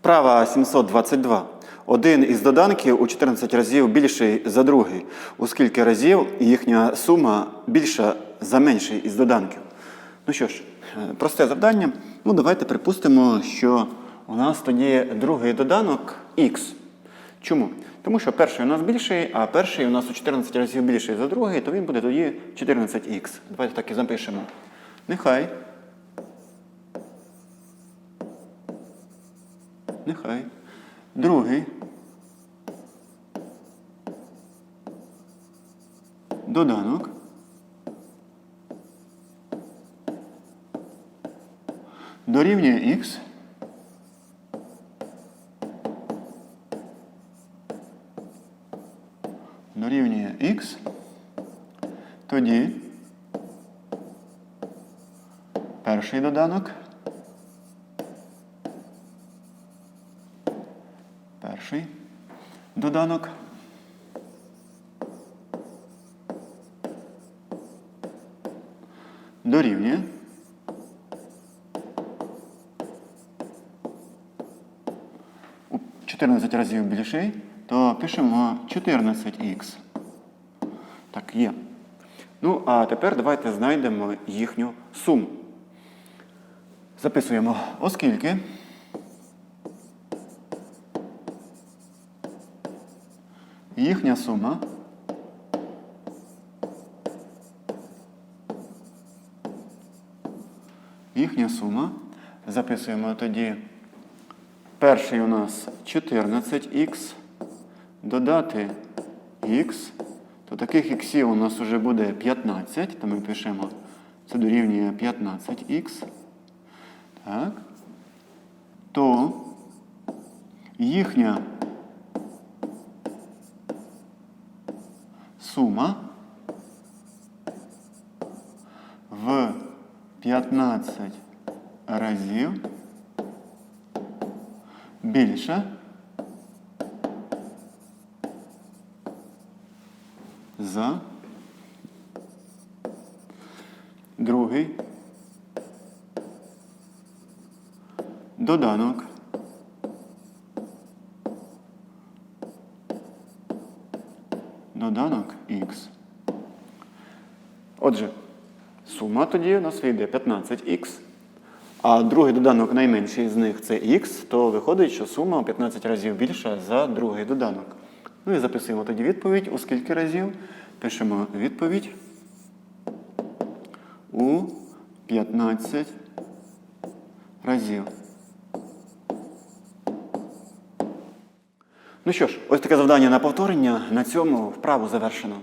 Вправа 722. Один із доданків у 14 разів більший за другий, у скільки разів їхня сума більша за менший із доданків. Ну що ж, е, просте завдання. Ну, давайте припустимо, що у нас тоді другий доданок х. Чому? Тому що перший у нас більший, а перший у нас у 14 разів більший за другий, то він буде тоді 14х. Давайте так і запишемо. Нехай. Нехай. Другий. Доданок. Дорівнює х. Дорівнює х. Тоді перший доданок. Перший доданок. Дорівнює. У 14 разів більший, то пишемо 14х. Так, є. Ну, а тепер давайте знайдемо їхню суму. Записуємо, оскільки. Їхня сума їхня сума. Записуємо тоді перший у нас 14х, додати х, то таких іксів у нас вже буде 15, то ми пишемо, це дорівнює 15х. Так. То їхня сума в 15 разів більша за другий доданок. Доданок х. Отже, сума тоді у нас вийде 15х. А другий доданок найменший з них це х, то виходить, що сума у 15 разів більша за другий доданок. Ну і записуємо тоді відповідь у скільки разів. Пишемо відповідь у 15 разів. Ну що ж, ось таке завдання на повторення. На цьому вправу завершено.